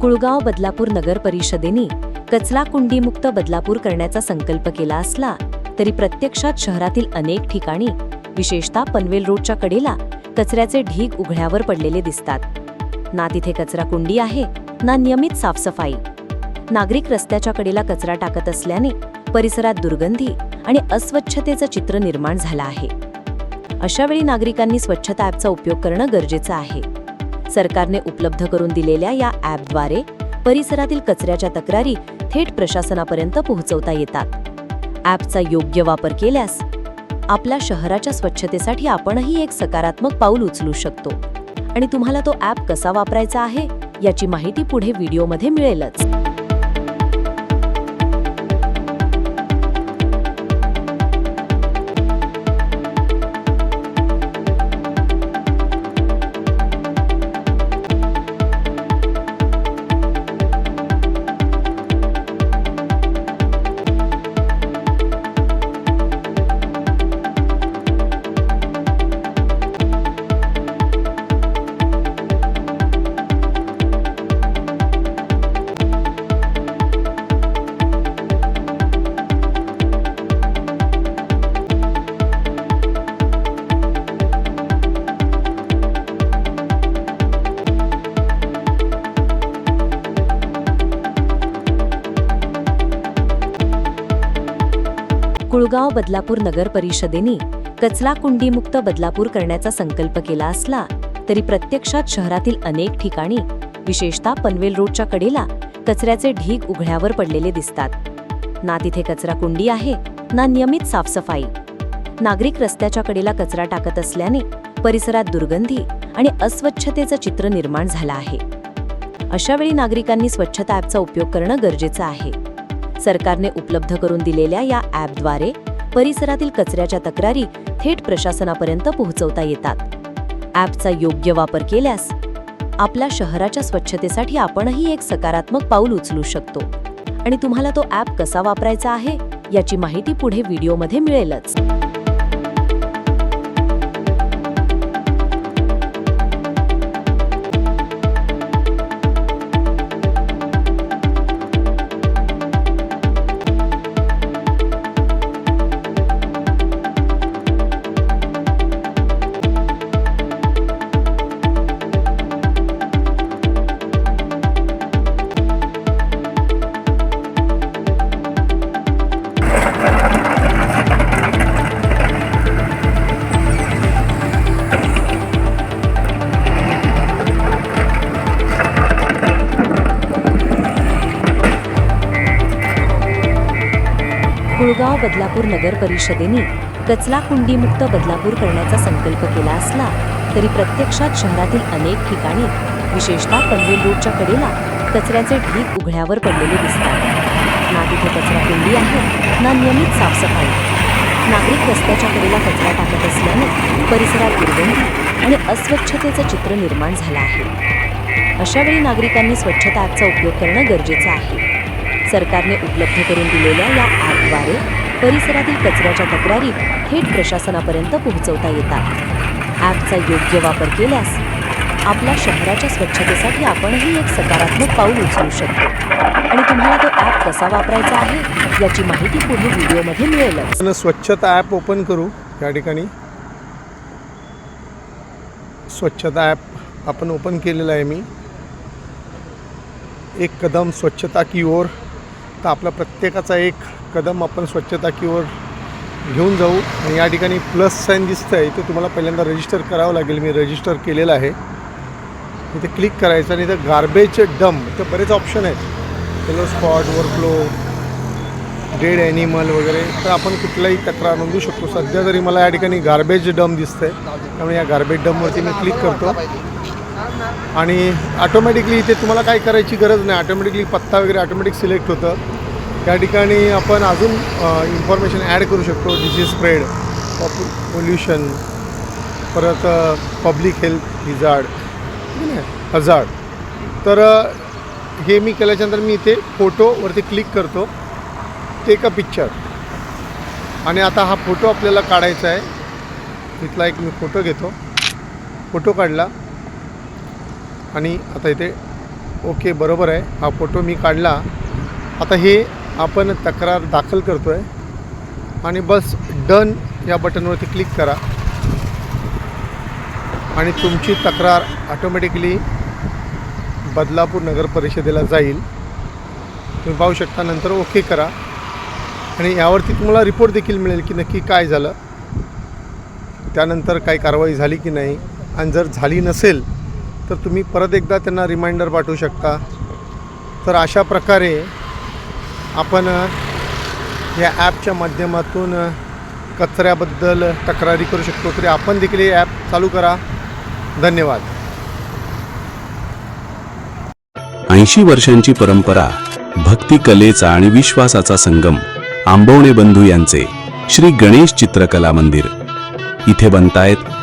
कुळगाव बदलापूर नगर परिषदेने कचरा कुंडीमुक्त बदलापूर करण्याचा संकल्प केला असला तरी प्रत्यक्षात शहरातील अनेक ठिकाणी विशेषतः पनवेल रोडच्या कडेला कचऱ्याचे ढीग उघड्यावर पडलेले दिसतात. ना तिथे कचरा कुंडी आहे ना नियमित साफसफाई. नागरिक रस्त्याच्या कडेला कचरा टाकत असल्याने परिसरात दुर्गंधी आणि अस्वच्छतेचं चित्र निर्माण झालं आहे. अशावेळी नागरिकांनी स्वच्छता ॲपचा उपयोग करणं गरजेचं आहे. सरकारने उपलब्ध करून दिलेल्या या ॲपद्वारे परिसरातील कचऱ्याच्या तक्रारी थेट प्रशासनापर्यंत पोहोचवता येतात. ॲपचा योग्य वापर केल्यास आपल्या शहराच्या स्वच्छतेसाठी आपणही एक सकारात्मक पाऊल उचलू शकतो. आणि तुम्हाला तो ॲप कसा वापरायचा आहे याची माहिती पुढे व्हिडिओमध्ये मिळेलच. कुळगाव बदलापूर नगर परिषदेने कचरा कुंडीमुक्त बदलापूर करण्याचा संकल्प केला असला तरी प्रत्यक्षात शहरातील अनेक ठिकाणी विशेषतः पनवेल रोडच्या कडेला कचऱ्याचे ढीग उघड्यावर पडलेले दिसतात. ना तिथे कचरा कुंडी आहे ना नियमित साफसफाई. नागरिक रस्त्याच्या कडेला कचरा टाकत असल्याने परिसरात दुर्गंधी आणि अस्वच्छतेचं चित्र निर्माण झालं आहे. अशावेळी नागरिकांनी स्वच्छता ॲपचा उपयोग करणं गरजेचं आहे. सरकारने उपलब्ध करून दिलेल्या या ॲपद्वारे परिसरातील कचऱ्याच्या तक्रारी थेट प्रशासनापर्यंत पोहोचवता येतात. ॲपचा योग्य वापर केल्यास आपल्या शहराच्या स्वच्छतेसाठी आपणही एक सकारात्मक पाऊल उचलू शकतो. आणि तुम्हाला तो ॲप कसा वापरायचा आहे याची माहिती पुढे व्हिडिओमध्ये मिळेलच. कुळगाव बदलापूर नगर परिषदेने कचरा कुंडीमुक्त बदलापूर करण्याचा संकल्प केला असला तरी प्रत्यक्षात शहरातील अनेक ठिकाणी विशेषतः पनवेल रोडच्या कडेला कचऱ्याचे ढीग उघड्यावर पडलेले दिसतात. ना तिथे कचरा कुंडी आहे ना नियमित साफसफाई. नागरिक रस्त्याच्या कडेला कचरा टाकत असल्याने परिसरात दुर्गंधी आणि अस्वच्छतेचं चित्र निर्माण झालं आहे. अशावेळी नागरिकांनी स्वच्छता आजचा उपयोग करणं गरजेचं आहे. सरकारने उपलब्ध करून दिलेल्या या ॲपद्वारे परिसरातील कचऱ्याच्या तक्रारी थेट प्रशासनापर्यंत पोहोचवता येतात. ॲपचा योग्य वापर केल्यास आपल्या शहराच्या स्वच्छतेसाठी आपणही एक सकारात्मक पाऊल उचलू शकतो. आणि तुम्हाला तो ॲप कसा वापरायचा आहे याची माहिती पुढे व्हिडिओमध्ये मिळेल स्वच्छता ॲप ओपन करू या ठिकाणी. स्वच्छता ॲप आपण ओपन केलेलं आहे मी. एक कदम स्वच्छता की ओर तर आपला प्रत्येकाचा एक कदम आपण स्वच्छता की घेऊन जाऊ. आणि या ठिकाणी प्लस साईन दिसतं आहे ते तुम्हाला पहिल्यांदा रजिस्टर करावं लागेल. मी रजिस्टर केलेलं आहे. इथे क्लिक करायचं आणि इथं गार्बेज डम इथं बरेच ऑप्शन आहेत. Yellow spot workflow dead animal वगैरे. तर आपण कुठलाही तक्रार नोंदवू शकतो. सध्या तरी मला या ठिकाणी गार्बेज डम दिसतं आहे त्यामुळे या गार्बेज डमवरती मी क्लिक करतो. आणि ऑटोमॅटिकली इथे तुम्हाला काय करायची गरज नाही. ऑटोमॅटिकली पत्ता वगैरे ऑटोमॅटिक सिलेक्ट होतं. त्या ठिकाणी आपण अजून इन्फॉर्मेशन ॲड करू शकतो. डिसीज स्प्रेड पॉप पोल्युशन परत पब्लिक हेल्थ हिजार्ड हजार्ड तर हे मी केल्याच्यानंतर मी इथे फोटोवरती क्लिक करतो. टेक अ पिक्चर आणि आता हा फोटो आपल्याला काढायचा आहे. इथला एक मी फोटो घेतो. फोटो काढला. आणि आता इथे ओके बरोबर आहे. हा फोटो मी काढला. आता हे आपण तक्रार दाखल करतो आहे आणि बस डन या बटनवरती क्लिक करा. आणि तुमची तक्रार ऑटोमॅटिकली बदलापूर नगर परिषदेला जाईल. तुम्ही पाहू शकता नंतर ओके करा. आणि यावरती तुम्हाला रिपोर्ट देखील मिळेल की नक्की काय झालं. त्यानंतर काही कारवाई झाली की नाही. आणि जर झाली नसेल तर तुम्ही परत एकदा त्यांना रिमाइंडर पाठवू शकता. तर अशा प्रकारे आपण या ॲपच्या माध्यमातून कचऱ्याबद्दल तक्रारी करू शकतो. तरी आपण देखील हे ॲप चालू करा. धन्यवाद. ऐंशी वर्षांची परंपरा भक्ती कलेचा आणि विश्वासाचा संगम आंबवणे बंधू यांचे श्री गणेश चित्रकला मंदिर. इथे बनतायत